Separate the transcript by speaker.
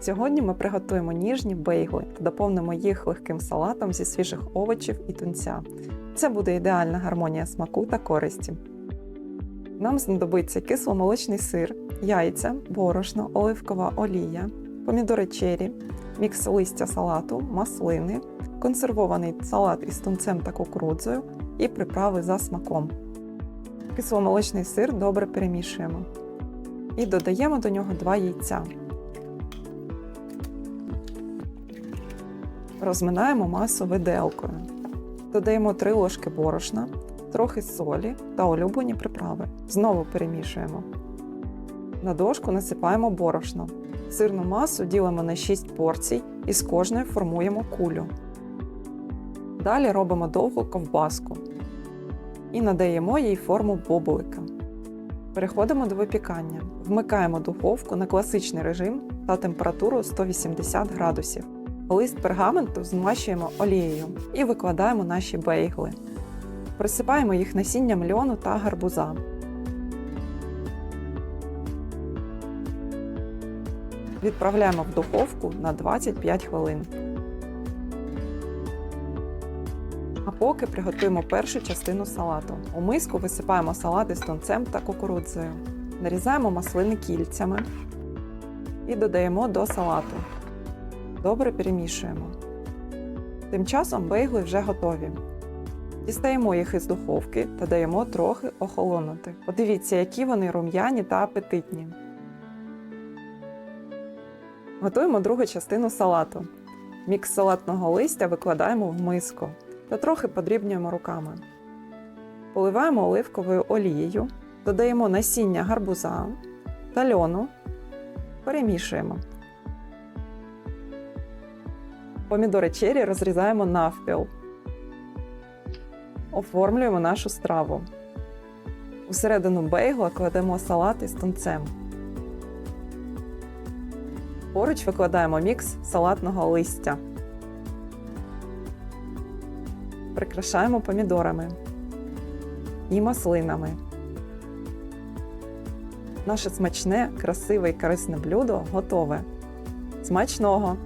Speaker 1: Сьогодні ми приготуємо ніжні бейгли та доповнимо їх легким салатом зі свіжих овочів і тунця. Це буде ідеальна гармонія смаку та користі. Нам знадобиться кисломолочний сир, яйця, борошно, оливкова олія, помідори чері, мікс листя салату, маслини, консервований салат із тунцем та кукурудзою і приправи за смаком. Кисломолочний сир добре перемішуємо. І додаємо до нього 2 яйця. Розминаємо масу виделкою. Додаємо 3 ложки борошна, трохи солі та улюблені приправи. Знову перемішуємо. На дошку насипаємо борошно. Сирну масу ділимо на 6 порцій і з кожної формуємо кулю. Далі робимо довгу ковбаску і надаємо їй форму бобулика. Переходимо до випікання. Вмикаємо духовку на класичний режим та температуру 180 градусів. Лист пергаменту змащуємо олією і викладаємо наші бейгли. Присипаємо їх насінням льону та гарбуза. Відправляємо в духовку на 25 хвилин. А поки приготуємо першу частину салату. У миску висипаємо салати з тунцем та кукурудзою. Нарізаємо маслини кільцями і додаємо до салату. Добре перемішуємо. Тим часом бейгли вже готові. Дістаємо їх із духовки та даємо трохи охолонути. Подивіться, які вони рум'яні та апетитні. Готуємо другу частину салату. Мікс салатного листя викладаємо в миску та трохи подрібнюємо руками. Поливаємо оливковою олією, додаємо насіння гарбуза та льону, перемішуємо. Помідори чері розрізаємо навпіл. Оформлюємо нашу страву. Усередину бейгла кладемо салат із тунцем. Поруч викладаємо мікс салатного листя. Прикрашаємо помідорами і маслинами. Наше смачне, красиве і корисне блюдо готове. Смачного!